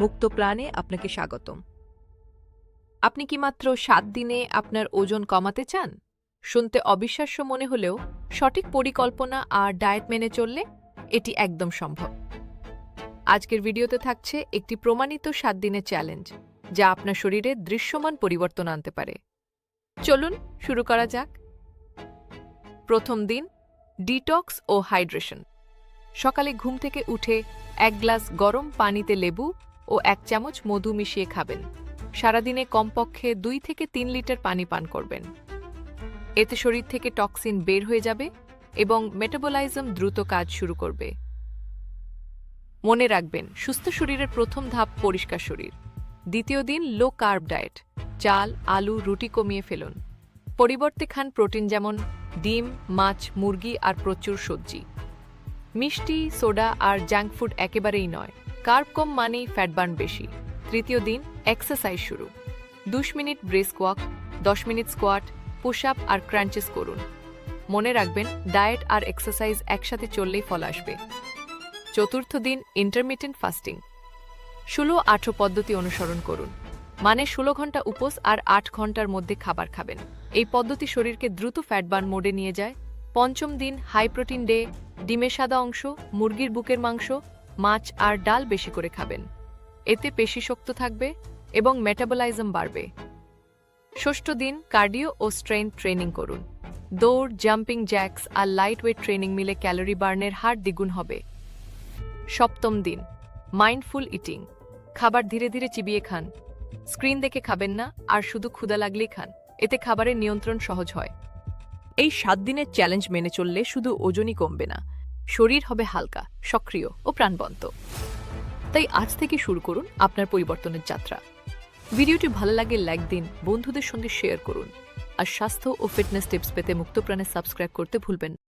মুক্ত প্রাণে আপনাকে স্বাগতম। আপনি কি মাত্র সাত দিনে আপনার ওজন কমাতে চান? শুনতে অবিশ্বাস্য মনে হলেও সঠিক পরিকল্পনা আর ডায়েট মেনে চললে এটি একদম সম্ভব। আজকের ভিডিওতে থাকছে একটি প্রমাণিত সাত দিনের চ্যালেঞ্জ, যা আপনার শরীরে দৃশ্যমান পরিবর্তন আনতে পারে। চলুন শুরু করা যাক। প্রথম দিন, ডিটক্স ও হাইড্রেশন। সকালে ঘুম থেকে উঠে এক গ্লাস গরম পানিতে লেবু ও এক চামচ মধু মিশিয়ে খাবেন। সারাদিনে কমপক্ষে দুই থেকে তিন লিটার পানি পান করবেন। এতে শরীর থেকে টক্সিন বের হয়ে যাবে এবং মেটাবলাইজম দ্রুত কাজ শুরু করবে। মনে রাখবেন, সুস্থ শরীরের প্রথম ধাপ পরিষ্কার শরীর। দ্বিতীয় দিন লো কার্ব ডায়েট, চাল, আলু, রুটি কমিয়ে ফেলুন। পরিবর্তে খান প্রোটিন যেমন ডিম, মাছ, মুরগি আর প্রচুর সবজি। মিষ্টি, সোডা আর জাঙ্ক ফুড একেবারেই নয়। কার্ব কম মানেই ফ্যাট বার্ন বেশি। তৃতীয় দিন এক্সারসাইজ শুরু। দুশ মিনিট ব্রেস্ক ওয়াক দশ মিনিট স্কোয়াট পুশ আপ আর ক্রাঞ্চেস করুন। মনে রাখবেন ডায়েট আর এক্সারসাইজ একসাথে চললেই ফল আসবে। চতুর্থ দিন ইন্টারমিটেন্ট ফাস্টিং ষোলো আঠো পদ্ধতি অনুসরণ করুন। মানে ষোলো ঘণ্টা উপোস আর আট ঘণ্টার মধ্যে খাবার খাবেন। এই পদ্ধতি শরীরকে দ্রুত ফ্যাট বার্ন মোডে নিয়ে যায়। পঞ্চম দিন হাই প্রোটিন ডে ডিমের সাদা অংশ, মুরগির বুকের মাংস মাছ আর ডাল বেশি করে খাবেন। এতে পেশি শক্ত থাকবে এবং মেটাবলাইজম বাড়বে। ষষ্ঠ দিন কার্ডিও ও স্ট্রেংথ ট্রেনিং করুন। দৌড়, জাম্পিং জ্যাক্স আর লাইট ওয়েট ট্রেনিং মিলে ক্যালোরি বার্নের হার দ্বিগুণ হবে। সপ্তম দিন, মাইন্ডফুল ইটিং। খাবার ধীরে ধীরে চিবিয়ে খান। স্ক্রিন দেখে খাবেন না, আর শুধু ক্ষুদা লাগলেই খান। এতে খাবারের নিয়ন্ত্রণ সহজ হয়। এই সাত দিনের চ্যালেঞ্জ মেনে চললে শুধু ওজনই কমবে না। শরীর হবে হালকা, সক্রিয় ও প্রাণবন্ত। তাই আজ থেকে শুরু করুন আপনার পরিবর্তনের যাত্রা। ভিডিওটি ভালো লাগে লাইক দিন, বন্ধুদের সঙ্গে শেয়ার করুন। আর স্বাস্থ্য ও ফিটনেস টিপস পেতে মুক্তপ্রাণে সাবস্ক্রাইব করতে ভুলবেন।